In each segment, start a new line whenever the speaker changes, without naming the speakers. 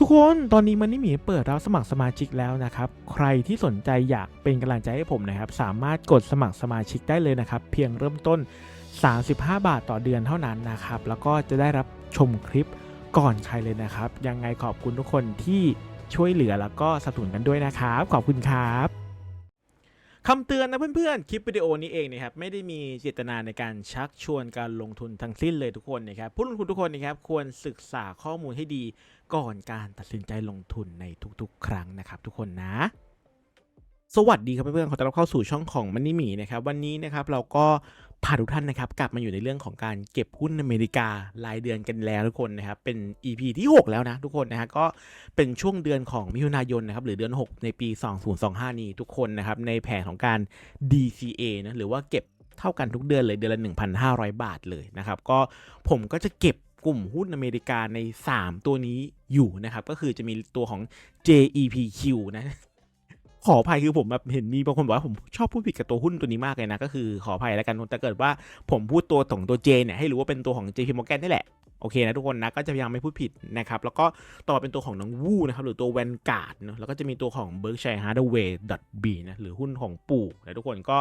ทุกคนตอนนี้มันนี่หมีเปิดรับสมัครสมาชิกแล้วนะครับ ใครที่สนใจอยากเป็นกำลังใจให้ผมนะครับ สามารถกดสมัครสมาชิกได้เลยนะครับ เพียงเริ่มต้น 35 บาทต่อเดือนเท่านั้นนะครับ แล้วก็จะได้รับชมคลิปก่อนใครเลยนะครับ ยังไงขอบคุณทุกคนที่ช่วยเหลือแล้วก็สนับสนุนกันด้วยนะครับ ขอบคุณครับ คำเตือนนะเพื่อนๆ คลิปวิดีโอนี้เองนะครับไม่ได้มีเจตนาในการชักชวนการลงทุนทั้งสิ้นเลยทุกคนนะครับผู้ลงทุนทุกคนนะครับควรศึกษาข้อมูลให้ดีก่อนการตัดสินใจลงทุนในทุกๆ ครั้งนะครับทุกคนนะ สวัสดีครับเพื่อนๆ ขอต้อนรับเข้าสู่ช่องของมันนี่หมีนะครับ วันนี้นะครับเราก็พาทุกท่านนะครับกลับมาอยู่ในเรื่องของการเก็บหุ้นอเมริการายเดือนกันแล้วทุกคนนะครับเป็น EP ที่ 6 แล้วนะทุกคนนะฮะก็เป็นช่วงเดือนของมิถุนายนนะครับหรือเดือน 6 ในปี 2025 นี้ทุกคนนะครับในแผนของการ DCA นะหรือว่าเก็บเท่ากันทุกเดือนเลยเดือนละ 1,500 บาทเลยนะครับก็ผมก็จะเก็บกลุ่มหุ้นอเมริกาใน 3 ตัวนี้อยู่นะครับ ก็คือจะมีตัวของ JEPQ นะ ขออภัยคือผมแบบเห็นมีบางคนบอกว่าผมชอบพูดผิดกับตัวหุ้นตัวนี้มากเลยนะ ก็คือขออภัยแล้วกันแต่เกิดว่าผมพูดตัวของตัว J เนี่ยให้รู้ว่าเป็นตัวของ JP Morgan นี่แหละโอเคนะทุกคนนะก็จะพยายามไม่พูดผิดนะครับ แล้วก็ต่อเป็นตัวของน้องวูนะครับหรือตัว Vanguard เนอะแล้วก็จะมีตัวของ Berkshire Hathaway B นะหรือหุ้นของปู่นะทุกคนก็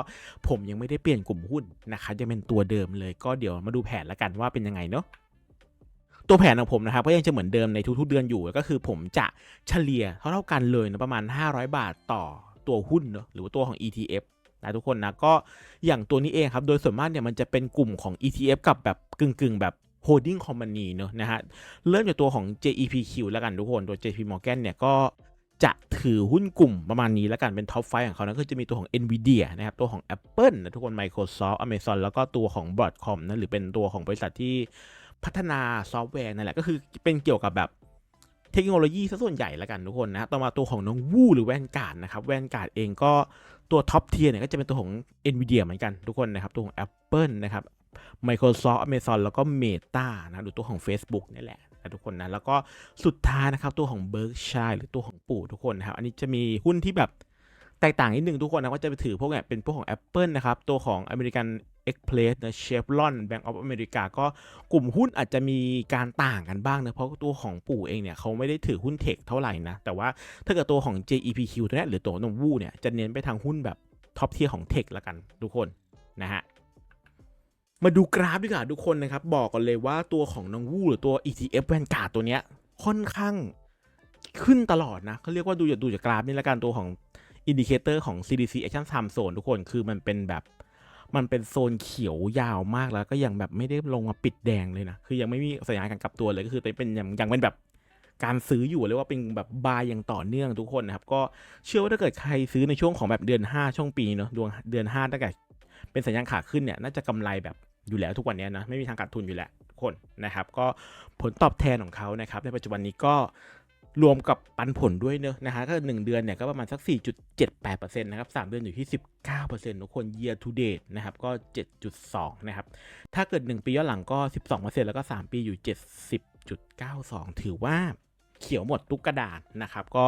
ผมยังไม่ได้เปลี่ยนกลุ่มหุ้นนะครับยังเป็นตัวเดิมเลยก็เดี๋ยวมาดูแผนแล้วกันว่าเป็นยังไงเนาะ ตัวแผนของผมนะครับก็ยังจะเหมือนเดิมในทุกๆเดือนอยู่ก็คือผมจะเฉลี่ยเท่าๆกันเลยนะประมาณ 500 บาทต่อตัวหุ้นเนอะหรือว่าตัวของ ETF นะทุกคนนะก็อย่างตัวนี้เองครับ โดยส่วนมากเนี่ยมันจะเป็นกลุ่มของ ETF กับแบบกึ่งๆ แบบ holding company เนอะนะฮะเริ่มจากตัวของ JEPQ แล้วกันทุกคนตัว JP Morgan เนี่ยก็จะถือหุ้นกลุ่มประมาณนี้แล้วกันเป็นท็อปไฟของเขานะก็จะมีตัวของ Nvidia นะครับ ตัวของ Apple นะทุกคน Microsoft Amazon แล้วก็ตัวของ Broadcom นะหรือเป็นตัวของบริษัทที่ พัฒนาซอฟต์แวร์นั่นแหละก็คือเป็นเกี่ยวกับแบบเทคโนโลยีซะส่วนใหญ่แล้วกันทุกคนนะต่อมาตัวของน้องวูหรือแวนการ์ดนะครับแวนการ์ดเองก็ตัวท็อปเทียร์เนี่ยก็จะเป็นตัวของ NVIDIA เหมือนกันทุกคนนะครับ ตัวของ Apple นะครับ Microsoft Amazon แล้วก็ Meta นะหรือตัวของ Facebook นี่แหละนะทุกคนนะ แล้วก็สุดท้ายนะครับ ตัวของ Berkshire หรือตัวของปู่ทุกคนนะครับ อันนี้จะมีหุ้นที่แบบ แตกต่างนิดนึงทุกคนนะก็จะไปถือพวกเนี่ยเป็นพวกของ Apple นะครับ ตัวของ American Express นะ Chevron Bank of America ก็กลุ่มหุ้นอาจจะมีการต่างกันบ้างนะ เพราะตัวของปู่เองเนี่ยเขาไม่ได้ถือหุ้นเทคเท่าไหร่นะ แต่ว่าถ้าเกิดตัวของ JEPQ ตัวนี้หรือตัวนมวูเนี่ยจะเน้นไปทางหุ้นแบบท็อปเทียร์ของเทคละกันทุกคนนะฮะมาดูกราฟดีกว่าทุกคนนะครับ บอกกันเลยว่าตัวของนองวูหรือตัว ETF แวนการ์ดตัวเนี้ยค่อนข้างขึ้นตลอดนะเขาเรียกว่าดูจากดูจากกราฟนี่ละกันตัวของ อินดิเคเตอร์ของ CDC Action Time Zone ทุกคนคือมันเป็นแบบมันเป็นโซนเขียวยาวมากแล้วก็ยังแบบไม่ได้ลงมาปิดแดงเลยนะ คือยังไม่มีสัญญาณการกลับตัวเลยก็คือเป็นยังยังเป็นแบบการซื้ออยู่เรียกว่าเป็นแบบบายอย่างต่อเนื่องทุกคนนะครับ ก็เชื่อว่าถ้าเกิดใครซื้อในช่วงของแบบเดือน 5 ช่วงปีเนาะดวงเดือน5ตั้งแต่เป็นสัญญาณขาขึ้นเนี่ยน่าจะกำไรแบบอยู่แล้วทุกวันนี้นะไม่มีทางขาดทุนอยู่แล้วทุกคนนะครับ ก็ผลตอบแทนของเขานะครับในปัจจุบันนี้ก็ รวมกับปันผลด้วยเนอะนะฮะก็หนึ่งเดือนเนี่ยก็ประมาณสัก 4.78%นะครับสามเดือนอยู่ที่ 19%ทุกคน year to date นะครับก็ 7.2 นะครับ ถ้าเกิด 1 ปีย้อนหลังก็ 12%แล้วก็ 3 ปีอยู่ 70.92 ถือว่าเขียวหมดทุกกระดานนะครับ ก็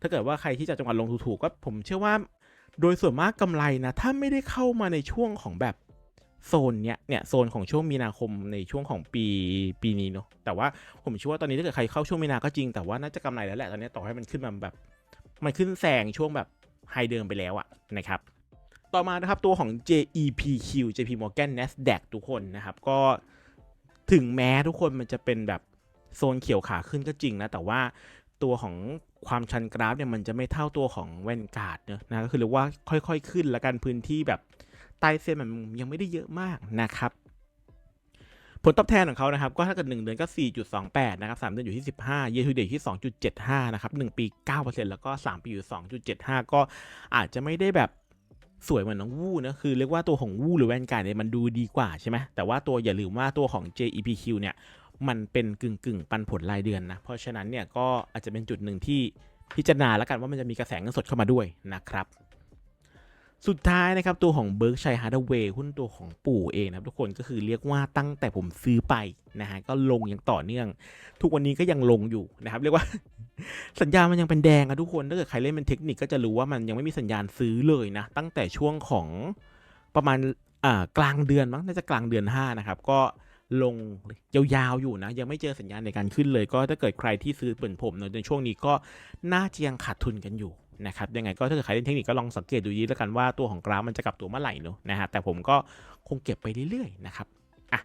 ถ้าเกิดว่าใครที่จะจังหวัดลงถูกๆก็ผมเชื่อว่า โดยส่วนมากกำไรนะ ถ้าไม่ได้เข้ามาในช่วงของแบบ โซนเนี้ยเนี่ยโซนของช่วงมีนาคมในช่วงของปีปีนี้เนาะแต่ว่าผมเชื่อว่าตอนนี้ถ้าเกิดใครเข้าช่วงมีนาก็จริงแต่ว่าน่าจะกำไรแล้วแหละตอนนี้ต่อให้มันขึ้นมาแบบ มันขึ้นแซงช่วงแบบไฮเดิมไปแล้วอะนะครับต่อมานะครับตัวของ JEPQ JP Morgan Nasdaq ทุกคนนะครับ ก็ถึงแม้ทุกคนมันจะเป็นแบบโซนเขียวขาขึ้นก็จริงนะ แต่ว่าตัวของความชันกราฟเนี่ยมันจะไม่เท่าตัวของแวนการ์ดเนอะนะก็คือเรียกว่าค่อยๆ ขึ้น แล้วกันพื้นที่แบบ ใต้เส้นมันยังไม่ได้เยอะมากนะครับ ผลตอบแทนของเขานะครับ ก็ถ้าเกิด1เดือนก็ 4.28 นะครับ 3 เดือนอยู่ที่ 15 เย a r to date ที่ 2.75 นะครับ 1 ปี 9%แล้วก็ 3 ปีอยู่ 2.75 ก็อาจจะไม่ได้แบบสวยเหมือนน้องวู้นะคือเรียกว่าตัวของวู้หรือแวนการ์เนี่ยมันดูดีกว่าใช่ไหมแต่ว่าตัวอย่าลืมว่าตัวของ JEPQ เนี่ยมันเป็นกึ่งกึ่งปันผลรายเดือนนะ เพราะฉะนั้นเนี่ยก็อาจจะเป็นจุดหนึ่งที่พิจารณาแล้วกันว่ามันจะมีกระแสเงินสดเข้ามาด้วยนะครับ สุดท้ายนะครับตัวของ Berkshire Hathaway หุ้นตัวของปู่เองนะครับทุกคนก็คือเรียกว่าตั้งแต่ผมซื้อไปนะฮะก็ลงอย่างต่อเนื่อง ทุกวันนี้ก็ยังลงอยู่นะครับเรียกว่า สัญญาณมันยังเป็นแดงอะทุกคนถ้าเกิดใครเล่นเป็นเทคนิคก็จะรู้ว่ามันยังไม่มีสัญญาณซื้อเลยนะตั้งแต่ช่วงของประมาณอ่ากลางเดือนมั้งน่าจะกลางเดือน5นะครับก็ลงยาวๆอยู่นะ ยังไม่เจอสัญญาณในการขึ้นเลย ก็ถ้าเกิดใครที่ซื้อเหมือนผมในช่วงนี้ก็น่าจะยังขาดทุนกันอยู่ นะครับยังไงก็ถ้าเกิดใครเล่นเทคนิคก็ลองสังเกตดูดีแล้วกันว่าตัวของกราฟมันจะกลับตัวเมื่อไหร่เนอะนะฮะแต่ผมก็คงเก็บไปเรื่อยๆนะครับอะ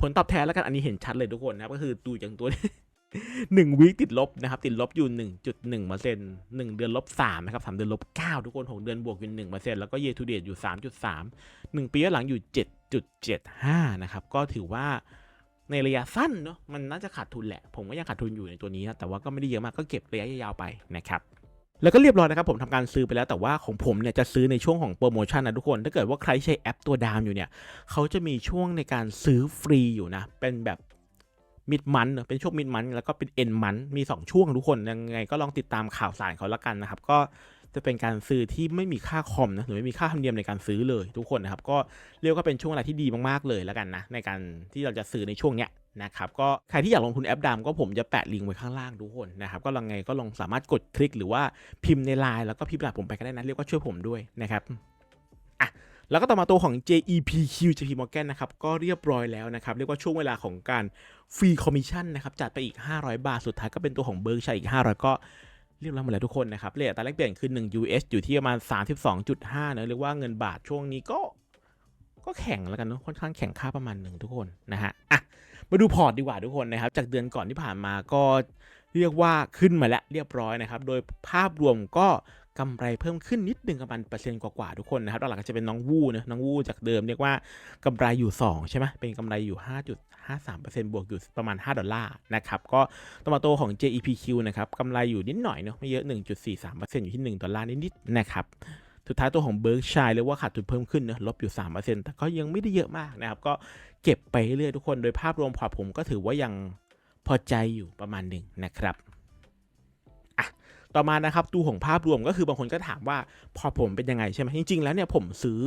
ผลตอบแทนแล้วกันอันนี้เห็นชัดเลยทุกคนนะก็คือดูอย่างตัวหนึ่งวีคติดลบนะครับติดลบอยู่ 1.1เปอร์เซ็นต์หนึ่งเดือนลบ3นะครับสามเดือนลบ9ทุกคน 6 เดือนบวกอยู่1เปอร์เซ็นต์แล้วก็เย to date อยู่ 3.3 1 ปีย้อนหลังอยู่ 7.75 นะครับ ก็ถือว่าในระยะสั้นเนาะมันน่าจะขาดทุนแหละ ผมก็ยังขาดทุนอยู่ในตัวนี้นะแต่ว่าก็ไม่ได้เยอะมากก็เก็บระยะยาวไปนะครับ แล้วก็เรียบร้อยนะครับผมทำการซื้อไปแล้วแต่ว่าของผมเนี่ยจะซื้อในช่วงของโปรโมชั่นนะทุกคน ถ้าเกิดว่าใครใช้แอปตัวดามอยู่เนี่ยเขาจะมีช่วงในการซื้อฟรีอยู่นะ เป็นแบบมิดมันเป็นช่วงมิดมันแล้วก็เป็นเอ็นมันมี 2 ช่วงทุกคนยังไงก็ลองติดตามข่าวสารเขาละกันนะครับ ก็จะเป็นการซื้อที่ไม่มีค่าคอมนะหรือไม่มีค่าธรรมเนียมในการซื้อเลยทุกคนนะครับ ก็เรียกว่าเป็นช่วงเวลาที่ดีมากๆเลยล้วกันนะในการที่เราจะซื้อในช่วงเนี้ย นะครับก็ใครที่อยากลงทุนแอปดามก็ผมจะแปะลิงก์ไว้ข้างล่างทุกคนนะครับก็ลองไงก็ลองสามารถกดคลิกหรือว่าพิมพ์ในไลน์แล้วก็พิมพ์รหัสผมไปก็ได้นะเรียกว่าช่วยผมด้วยนะครับอะแล้วก็ต่อมาตัวของ JEPQ JP Morgan นะครับก็เรียบร้อยแล้วนะครับเรียกว่าช่วงเวลาของการฟรีคอมมิชชั่นนะครับจัดไปอีก 500 บาท สุดท้ายก็เป็นตัวของเบิร์กชัยอีก 500 ก็เรียบร้อยหมดแล้วทุกคนนะครับเลทอัตราแลกเปลี่ยนคือ 1 US อยู่ที่ประมาณ 32.5เนอะเรียกว่าเงินบาทช่วงนี้ก็ก็แข็งแล้วกันเนอะค่อนข้างแข็งค่าประมาณหนึ่งทุกคนนะฮะอะ มาดูพอร์ตดีกว่าทุกคนนะครับ จากเดือนก่อนที่ผ่านมาก็เรียกว่าขึ้นมาแล้วเรียบร้อยนะครับ โดยภาพรวมก็กำไรเพิ่มขึ้นนิดหนึ่งประมาณเปอร์เซ็นต์กว่าๆทุกคนนะครับหลักๆก็จะเป็นน้องวูนะน้องวูจากเดิมเรียกว่ากำไรอยู่ 2 ใช่ไหมเป็นกำไรอยู่ 5.53%บวกอยู่ประมาณ 5 ดอลลาร์นะครับก็ตัวมาโตของ JEPQ นะครับกำไรอยู่นิดหน่อยเนาะไม่เยอะ 1.43%อยู่ที่ 1 ดอลลาร์นิดๆนะครับ สุดท้ายตัวของ Berkshire เรียกว่าขาดทุนเพิ่มขึ้นเนะลบอยู่3%แต่ก็ยังไม่ได้เยอะมากนะครับ ก็เก็บไปเรื่อยทุกคนโดยภาพรวมพอร์ตผมก็ถือว่ายังพอใจอยู่ประมาณหนึ่งนะครับอะต่อมานะครับตัวของภาพรวมก็คือบางคนก็ถามว่าพอผมเป็นยังไงใช่ไหมจริง ๆ แล้วเนี่ยผมซื้อ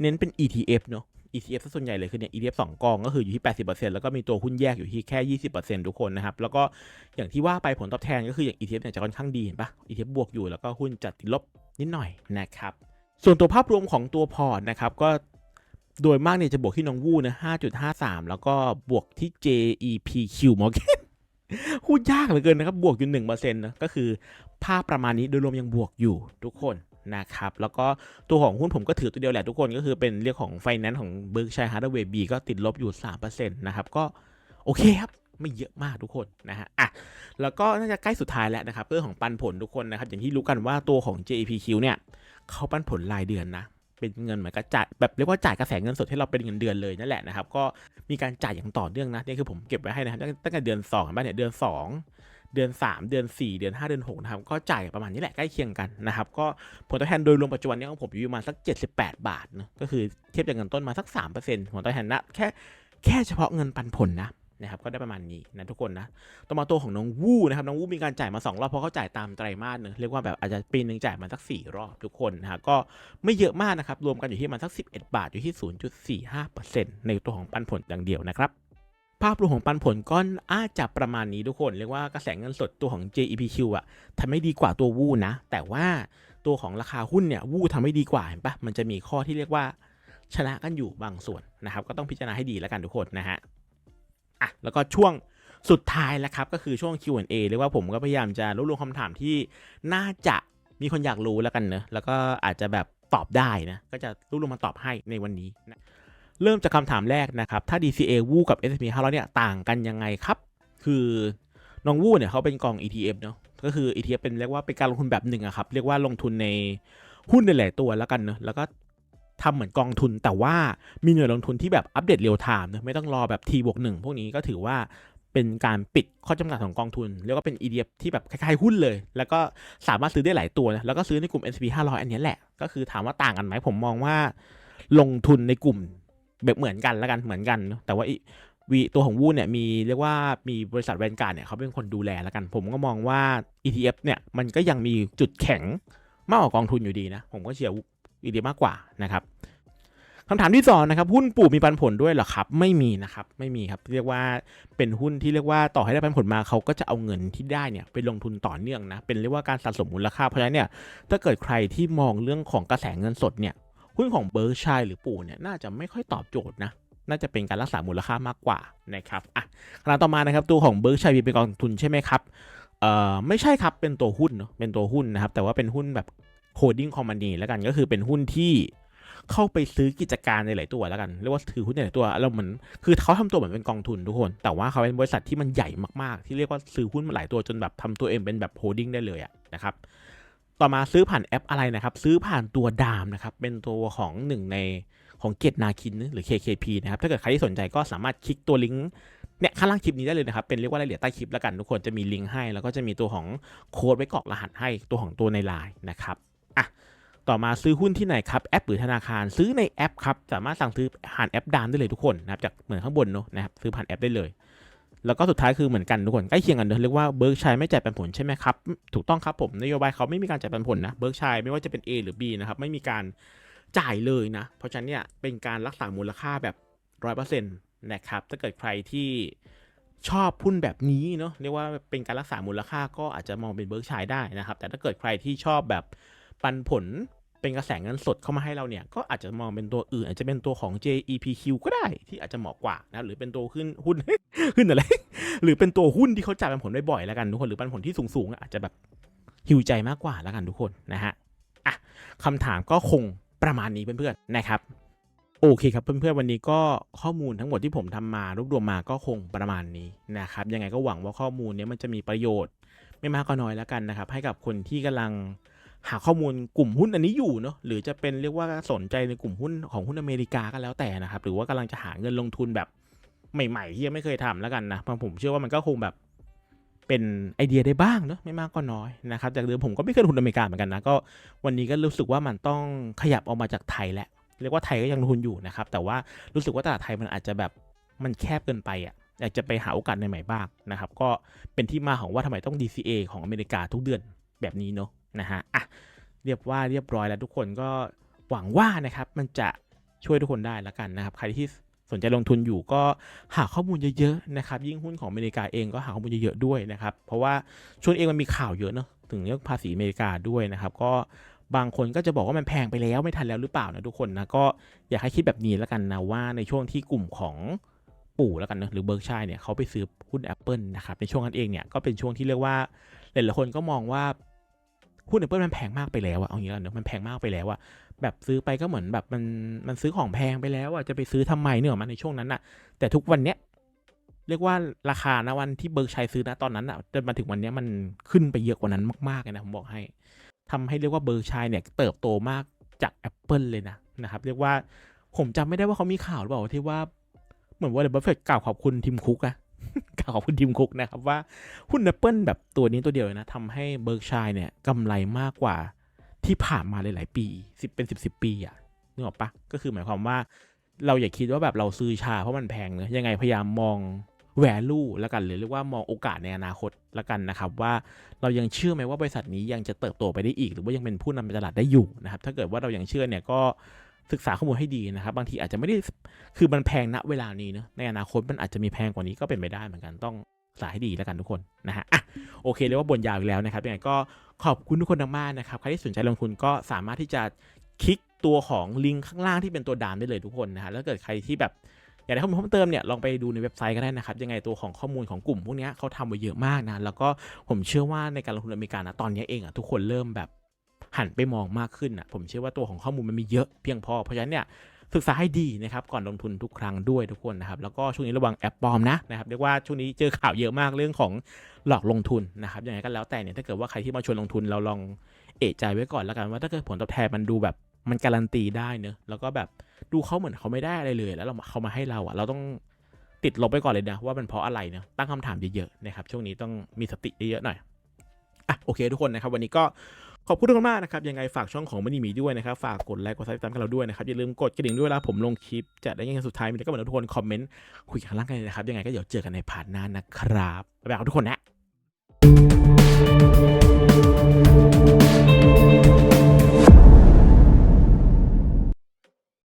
เน้นเป็น ETF เนอะ ETF ซะส่วนใหญ่เลยคือเนี่ย ETF 2กองก็คืออยู่ที่ 80%แล้วก็มีตัวหุ้นแยกอยู่ที่แค่ 20%ทุกคนนะครับ แล้วก็อย่างที่ว่าไปผลตอบแทนก็คืออย่าง ETF เนี่ยจะค่อนข้างดีเห็นปะ ETF บวกอยู่แล้วก็หุ้นจะติดลบ นิดหน่อยนะครับ ส่วนตัวภาพรวมของตัวพอร์ตนะครับก็โดยมากเนี่ยจะบวกที่น้องวูนะ5.53 แล้วก็บวกที่ JEPQ Morgan พูดยากเหลือเกินนะครับ บวกอยู่1%นะก็คือภาพประมาณนี้โดยรวมยังบวกอยู่ทุกคนนะครับ แล้วก็ตัวของหุ้นผมก็ถือตัวเดียวแหละทุกคนก็คือเป็นเรื่องของไฟแนนซ์ของ Berkshire Hathaway B ก็ติดลบอยู่ 3%นะครับ ก็โอเคครับ ไม่เยอะมากทุกคนนะฮะอะแล้วก็น่าจะใกล้สุดท้ายแล้วนะครับเรื่องของปันผลทุกคนนะครับ อย่างที่รู้กันว่าตัวของ JEPQ เนี่ยเขาปันผลรายเดือนนะเป็นเงินเหมือนกับจ่ายแบบเรียกว่าจ่ายกระแสเงินสดให้เราเป็นเงินเดือนเลยนั่นแหละนะครับ ก็มีการจ่ายอย่างต่อเนื่องนะนี่คือผมเก็บไว้ให้นะครับตั้งแต่เดือน2บ้านเนี่ยเดือน 2 เดือน 3 เดือน 4 เดือน 5 เดือน6นะครับก็จ่ายประมาณนี้แหละใกล้เคียงกันนะครับก็ผลตอบแทนโดยรวมปัจจุบันนี้ของผมอยู่ประมาณสัก 78 บาทนะก็คือเทียบจากเงินต้นมาสัก3%ผลตอบแทนนะแค่แค่เฉพาะเงินปันผลนะ นะครับก็ได้ประมาณนี้นะทุกคนนะต่อมาตัวของน้องวู้นะครับน้องวู้มีการจ่ายมา 2 รอบเพราะเขาจ่ายตามไตรมาสเนอะเรียกว่าแบบอาจจะปีหนึ่งจ่ายมาสัก 4 รอบทุกคนนะฮะก็ไม่เยอะมากนะครับ รวมกันอยู่ที่มันสัก 11 บาทอยู่ที่ 0.45%ในตัวของปันผลอย่างเดียวนะครับภาพรวมของปันผลก็อาจจะประมาณนี้ทุกคน เรียกว่ากระแสเงินสดตัวของ JEPQ อะทำให้ดีกว่าตัววูนะ แต่ว่าตัวของราคาหุ้นเนี่ยวูทำให้ดีกว่าเห็นปะมันจะมีข้อที่เรียกว่าชนะกันอยู่บางส่วนนะครับ ก็ต้องพิจารณาให้ดีแล้วกันทุกคนนะฮะ อะแล้วก็ช่วงสุดท้ายแล้วครับก็คือช่วง Q&A เรียกว่าผมก็พยายามจะรวบรวมคำถามที่น่าจะมีคนอยากรู้แล้วกันเนอะแล้วก็อาจจะแบบตอบได้นะก็จะรวบรวมมาตอบให้ในวันนี้นะเริ่มจากคำถามแรกนะครับ ถ้า DCA วูกับ S&P 500เนี่ยต่างกันยังไงครับ คือน้องวูเนี่ยเขาเป็นกอง ETF เนอะก็คือ ETF เป็นเรียกว่าเป็นการลงทุนแบบหนึ่งอะครับ เรียกว่าลงทุนในหุ้นในหลายตัวแล้วกันเนอะแล้วก็ ทำเหมือนกองทุน แต่ว่ามีหน่วยลงทุนที่แบบอัปเดตเรียลไทม์เนอะไม่ต้องรอแบบ T บวกหนึ่งพวกนี้ก็ถือว่าเป็นการปิดข้อจำกัดของกองทุน เรียกว่าเป็น ETF ที่แบบคล้ายๆหุ้นเลย แล้วก็สามารถซื้อได้หลายตัวนะแล้วก็ซื้อในกลุ่ม S&P 500 อันนี้แหละ ก็คือถามว่าต่างกันไหมผมมองว่าลงทุนในกลุ่มแบบเหมือนกันแล้วกันเหมือนกันเนอะแต่ว่าวีตัวของวูนเนี่ยมีเรียกว่ามีบริษัทแวนการ์ดเนี่ยเขาเป็นคนดูแลแล้วกัน ผมก็มองว่า ETF เนี่ยมันก็ยังมีจุดแข็งมากกว่ากองทุนอยู่ดีนะ ผมก็เชียร์ ETF มากกว่านะครับคำถามที่สองนะครับหุ้นปู่มีปันผลด้วยเหรอครับ ไม่มีนะครับไม่มีครับเรียกว่าเป็นหุ้นที่เรียกว่าต่อให้ได้ปันผลมาเขาก็จะเอาเงินที่ได้เนี่ยไปลงทุนต่อเนื่องนะเป็นเรียกว่าการสะสมมูลค่าเพราะฉะนั้นเนี่ยถ้าเกิดใครที่มองเรื่องของกระแสเงินสดเนี่ยหุ้นของเบอร์ชัยหรือปู่เนี่ยน่าจะไม่ค่อยตอบโจทย์นะน่าจะเป็นการรักษามูลค่ามากกว่านะครับอะขณะต่อมานะครับตัวของเบิร์กชัยเป็นกองทุนใช่ไหมครับเอ่อไม่ใช่ครับเป็นตัวหุ้นเนาะเป็นตัวหุ้นนะครับแต่ว่าเป็นหุ้นแบบ โฮดดิ้งคอมพานีแล้วกันก็คือเป็นหุ้นที่เข้าไปซื้อกิจการในหลายตัวแล้วกันเรียกว่าถือหุ้นในหลายตัวเราเหมือนคือเขาทำตัวเหมือนเป็นกองทุนทุกคน แต่ว่าเขาเป็นบริษัทที่มันใหญ่มากๆ ที่เรียกว่าซื้อหุ้นมาหลายตัวจนแบบทำตัวเองเป็นแบบโฮดดิ้งได้เลยอะนะครับ ต่อมาซื้อผ่านแอปอะไรนะครับ ซื้อผ่านตัวดามนะครับ เป็นตัวของหนึ่งในของเกตนาคินหรือ KKP นะครับ ถ้าเกิดใครที่สนใจก็สามารถคลิกตัวลิงก์เนี่ยข้างล่างคลิปนี้ได้เลยนะครับ เป็นเรียกว่ารายละเอียดใต้คลิปแล้วกันทุกคนจะมีลิงก์ให้ แล้วก็จะมีตัวของโค้ดไว้กรอกรหัสให้ตัวของตัวในไลน์นะครับ อะต่อมาซื้อหุ้นที่ไหนครับแอปหรือธนาคารซื้อในแอปครับสามารถสั่งซื้อผ่านแอปดามได้เลยทุกคนนะครับจากเหมือนข้างบนเนอะนะครับซื้อผ่านแอปได้เลย แล้วก็สุดท้ายคือเหมือนกันทุกคนใกล้เคียงกันเนะเรียกว่าเบิร์กชัยไม่จ่ายปันผลใช่ไหมครับถูกต้องครับผมนโยบายเขาไม่มีการจ่ายปันผลนะเบิร์กชัยไม่ว่าจะเป็น A หรือ B นะครับไม่มีการจ่ายเลยนะ เพราะฉะนั้นเนี่ยเป็นการรักษามูลค่าแบบร้อยเปอร์เซ็นต์นะครับถ้าเกิดใครที่ชอบหุ้นแบบนี้เนาะเรียกว่าเป็นการรักษามูลค่าก็อาจจะมองเป็นเบิร์กชัยได้นะครับแต่ถ้าเกิดใครที่ชอบแบบ ปันผลเป็นกระแสเงินสดเข้ามาให้เราเนี่ย ก็อาจจะมองเป็นตัวอื่น อาจจะเป็นตัวของ JEPQ ก็ได้ที่อาจจะเหมาะกว่านะหรือเป็นตัวขึ้นหุ้นขึ้นอะไร หรือเป็นตัวหุ้นที่เขาจ่ายปันผลบ่อยๆแล้วกันทุกคนหรือปันผลที่สูงๆอาจจะแบบหิวใจมากกว่าแล้วกันทุกคนนะฮะอะคำถามก็คงประมาณนี้เพื่อนๆนะครับโอเคครับเพื่อนๆวันนี้ก็ข้อมูลทั้งหมดที่ผมทำมารวบรวมมาก็คงประมาณนี้นะครับยังไงก็หวังว่าข้อมูลนี้มันจะมีประโยชน์ไม่มากก็น้อยแล้วกันนะครับ ให้กับคนที่กำลัง หาข้อมูลกลุ่มหุ้นอันนี้อยู่เนาะหรือจะเป็นเรียกว่าสนใจในกลุ่มหุ้นของหุ้นอเมริกาก็แล้วแต่นะครับ หรือว่ากำลังจะหาเงินลงทุนแบบใหม่ๆ ที่ยังไม่เคยทำแล้วกันนะเพราะผมเชื่อว่ามันก็คงแบบเป็นไอเดียได้บ้างเนอะไม่มากก็น้อยนะครับ จากเดิมผมก็ไม่เคยลงทุนอเมริกาเหมือนกันนะก็วันนี้ก็รู้สึกว่ามันต้องขยับออกมาจากไทยแหละเรียกว่าไทยก็ยังลงทุนอยู่นะครับ แต่ว่ารู้สึกว่าตลาดไทยมันอาจจะแบบมันแคบเกินไปอะอยากจะไปหาโอกาสใหม่ๆบ้างนะครับ ก็เป็นที่มาของว่าทำไมต้อง DCA ของอเมริกาทุกเดือนแบบนี้เนาะ นะฮะอะเรียบว่าเรียบร้อยแล้วทุกคนก็หวังว่านะครับมันจะช่วยทุกคนได้แล้วกันนะครับใครที่สนใจลงทุนอยู่ก็หาข้อมูลเยอะๆนะครับยิ่งหุ้นของอเมริกาเองก็หาข้อมูลเยอะๆด้วยนะครับ เพราะว่าช่วงเองมันมีข่าวเยอะเนอะถึงเรื่องภาษีอเมริกาด้วยนะครับ ก็บางคนก็จะบอกว่ามันแพงไปแล้วไม่ทันแล้วหรือเปล่านะทุกคนนะก็อยากให้คิดแบบนี้แล้วกันนะว่าในช่วงที่กลุ่มของปู่แล้วกันนะหรือเบิร์กชัยเนี่ยเขาไปซื้อหุ้น Apple นะครับในช่วงนั้นเองเนี่ยก็เป็นช่วงที่เรียกว่าหลายๆคนก็มองว่า หุ้น Apple มันแพงมากไปแล้วอะเอางี้แล้วเนอะมันแพงมากไปแล้วอะแบบซื้อไปก็เหมือนแบบมันมันซื้อของแพงไปแล้วอะจะไปซื้อทำไมเนื่อมันในช่วงนั้นอะแต่ทุกวันเนี้ยเรียกว่าราคานะวันที่เบิร์กชัยซื้อนะตอนนั้นอะจนมาถึงวันนี้มันขึ้นไปเยอะกว่านั้นมากๆเลยนะผมบอกให้ทำให้เรียกว่าเบิร์กชัยเนี่ยเติบโตมากจาก Apple เลยนะนะครับ เรียกว่าผมจำไม่ได้ว่าเขามีข่าวหรือเปล่าที่ว่าเหมือนว่าเดบัฟเฟตกล่าวขอบคุณทีมคุกอะ กล่าวขอบคุณทีมคุกนะครับว่าหุ้น Apple แบบตัวนี้ตัวเดียวนะทำให้เบิร์กชัยเนี่ยกำไรมากกว่าที่ผ่านมาหลาย ๆ ปีสิบเป็นสิบสิบปีอะนึกออกปะก็คือหมายความว่าเราอย่าคิดว่าแบบเราซื้อชาเพราะมันแพงเนอะยังไงพยายามมอง value แล้วกันหรือเรียกว่ามองโอกาสในอนาคตแล้วกันนะครับ ว่าเรายังเชื่อไหมว่าบริษัทนี้ยังจะเติบโตไปได้อีก หรือว่ายังเป็นผู้นำตลาดได้อยู่นะครับ ถ้าเกิดว่าเรายังเชื่อเนี่ยก็ ศึกษาข้อมูลให้ดีนะครับ บางทีอาจจะไม่ได้คือมันแพงณเวลานี้เนอะในอนาคตมันอาจจะมีแพงกว่านี้ก็เป็นไปได้เหมือนกันต้องศึกษาให้ดีแล้วกันทุกคนนะฮะอะโอเคเรียกว่าบ่นยาวอีกแล้วนะครับยังไงก็ขอบคุณทุกคนมากๆนะครับใครที่สนใจลงทุนก็สามารถที่จะคลิกตัวของลิงก์ข้างล่างที่เป็นตัวดามได้เลยทุกคนนะฮะแล้วเกิดใครที่แบบอยากได้ข้อมูลเพิ่มเติมเนี่ยลองไปดูในเว็บไซต์ก็ได้นะครับ ยังไงตัวของข้อมูลของกลุ่มพวกนี้เขาทำไว้เยอะมากนะ แล้วก็ผมเชื่อว่าในการลงทุนอเมริกานะตอนนี้เองอะทุกคนเริ่มแบบ หันไปมองมากขึ้นอะผมเชื่อว่าตัวของข้อมูลมันมีเยอะเพียงพอเพราะฉะนั้นเนี่ยศึกษาให้ดีนะครับก่อนลงทุนทุกครั้งด้วยทุกคนนะครับแล้วก็ช่วงนี้ระวังแอปปลอมนะนะครับเรียกว่าช่วงนี้เจอข่าวเยอะมากเรื่องของหลอกลงทุนนะครับยังไงก็แล้วแต่เนี่ยถ้าเกิดว่าใครที่มาชวนลงทุนเราลองเอะใจไว้ก่อนแล้วกันว่าถ้าเกิดผลตอบแทนมันดูแบบมันการันตีได้เนอะแล้วก็แบบดูเขาเหมือนเขาไม่ได้อะไรเลย แล้วเราเขามาให้เราอะเราต้องติดลบไปก่อนเลยนะว่ามันเพราะอะไรเนอะตั้งคำถามเยอะๆนะครับช่วงนี้ต้องมีสติเยอะๆหน่อยอะโอเคทุกคนนะครับวันนี้ก็ ขอบคุณทุกคนมากนะครับ ยังไงฝากช่องของมันนี่มีด้วยนะครับ ฝากกดไลค์กดซับสไครต์กันเราด้วยนะครับ อย่าลืมกดกระดิ่งด้วยเวลาผมลงคลิป จะได้ยังไงสุดท้ายมีแต่ก็เหมือนทุกคนคอมเมนต์คุยกันล่างกันนะครับ ยังไงก็เดี๋ยวเจอกันในพาร์ทหน้านะครับบ๊ายบายครับทุกคนนะ